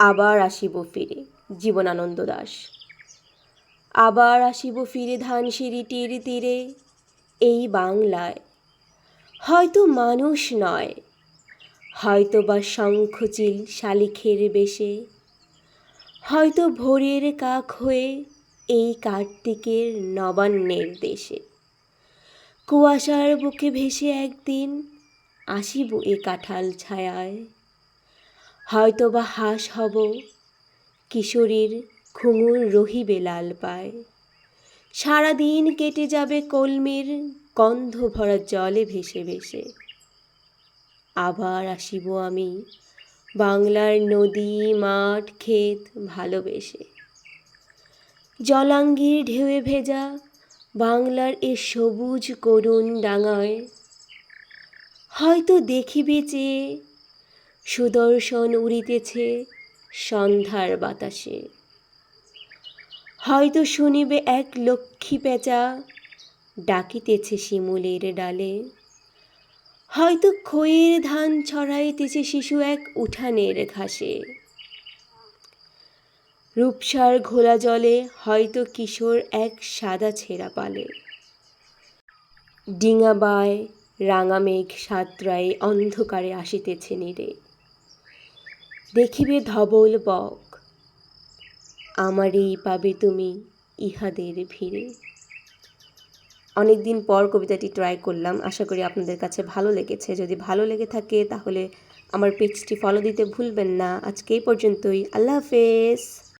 আবার আসিব ফিরে, জীবনানন্দ দাস। আবার আসিব ফিরে ধানসিঁড়ি তীর তীরে, এই বাংলায়। হয়তো মানুষ নয় হয়তো বা শঙ্খচিল শালিখের বেশে, হয়তো ভোরের কাক হয়ে এই কার্তিকের নবান্নের দেশে। কুয়াশার বুকে ভেসে একদিন আসিব এ কাঁঠাল ছায়ায়। হয়তো বা হাঁস হব, কিশোরীর ঘুঙুর রহিবে লাল পায়। সারাদিন কেটে যাবে কলমির, গন্ধ ভরা জলে ভেসে ভেসে। আবার আসিব আমি বাংলার নদী, মাঠ, ক্ষেত ভালোবেসে। জলাঙ্গির ঢেউয়ে ভেজা বাংলার এ সবুজ করুণ ডাঙায়, হয়তো দেখিবে চেয়ে সুদর্শন উড়িতেছে সন্ধ্যার বাতাসে। হয়তো শুনিবে এক লক্ষ্মী পেঁচা ডাকিতেছে শিমুলের ডালে। হয়তো খইয়ের ধান ছড়াইতেছে শিশু এক উঠানের ঘাসে। রূপসার ঘোলা জলে হয়তো কিশোর এক সাদা ছেঁড়া পালে। ডিঙাবায় রাঙা মেঘ সাতরায় অন্ধকারে আসিতেছে নীরে দেখিবে ধবল বক। আমারই পাবে তুমি ইহাদের ভিড়ে। অনেক দিন পর কবিতাটি ট্রাই করলাম। আশা করি আপনাদের কাছে ভালো লেগেছে। যদি ভালো লেগে থাকে, তাহলে আমার পেজটি ফলো দিতে ভুলবেন না। আজকে এই পর্যন্তই। আল্লাহ হাফেজ।